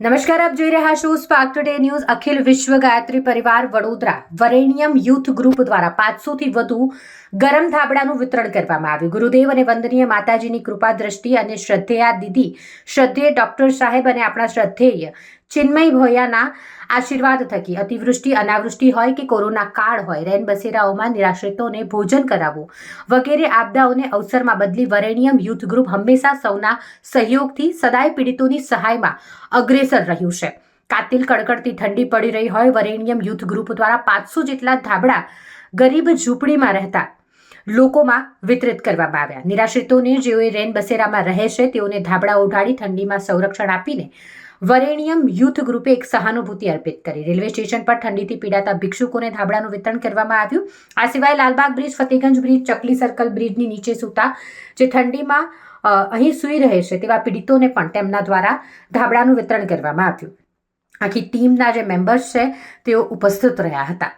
નમસ્કાર, આપ જોઈ રહ્યા છો સ્પાર્ક ટુડે ન્યૂઝ અખિલ વિશ્વ ગાયત્રી પરિવાર વડોદરા વરેણ્યમ યુથ ગ્રુપ દ્વારા પાંચસોથી વધુ ગરમ થાબડાનું વિતરણ કરવામાં આવ્યું. ગુરુદેવ અને વંદનીય માતાજીની કૃપા દ્રષ્ટિ અને શ્રદ્ધેયા દીદી, શ્રદ્ધેય ડોક્ટર સાહેબ અને આપણા શ્રદ્ધેય ચિન્મય ભોયાના આશીર્વાદ થકી અતિવૃષ્ટિ, અનાવૃષ્ટિ હોય કે કોરોના કાળ હોય, રેન બસેરાઓમાં નિરાશ્રિતોને ભોજન કરાવવું. વગેરે આપદાઓને અવસરમાં બદલી વરેણિયમ યુથ ગ્રુપ હંમેશા સૌના સહયોગથી સદાય પીડિતોની સહાયમાં અગ્રેસર રહ્યું છે. કાતિલ કડકડતી ઠંડી પડી રહી હોય, વરેણિયમ યુથ ગ્રુપ દ્વારા પાંચસો જેટલા ધાબળા ગરીબ ઝૂંપડીમાં રહેતા લોકોમાં વિતરિત કરવામાં આવ્યા. નિરાશ્રિતોને જેઓએ રેન બસેરામાં રહે છે, તેઓને ધાબળા ઓઢાડી ઠંડીમાં સંરક્ષણ આપીને વરેણ્યમ યુથ ગ્રુપે એક સહાનુભૂતિ અર્પિત કરી. રેલવે સ્ટેશન પર ઠંડીથી પીડાતા ભિક્ષુકોને ધાબળાનું વિતરણ કરવામાં આવ્યું. આ સિવાય Lalbagh bridge Fatehganj bridge, Chakli circle બ્રિજની નીચે સૂતા જે ઠંડીમાં અહીં સૂઈ રહે છે તેવા પીડિતોને પણ તેમના દ્વારા ધાબળાનું વિતરણ કરવામાં આવ્યું. આખી ટીમના જે મેમ્બર્સ છે તેઓ ઉપસ્થિત રહ્યા હતા.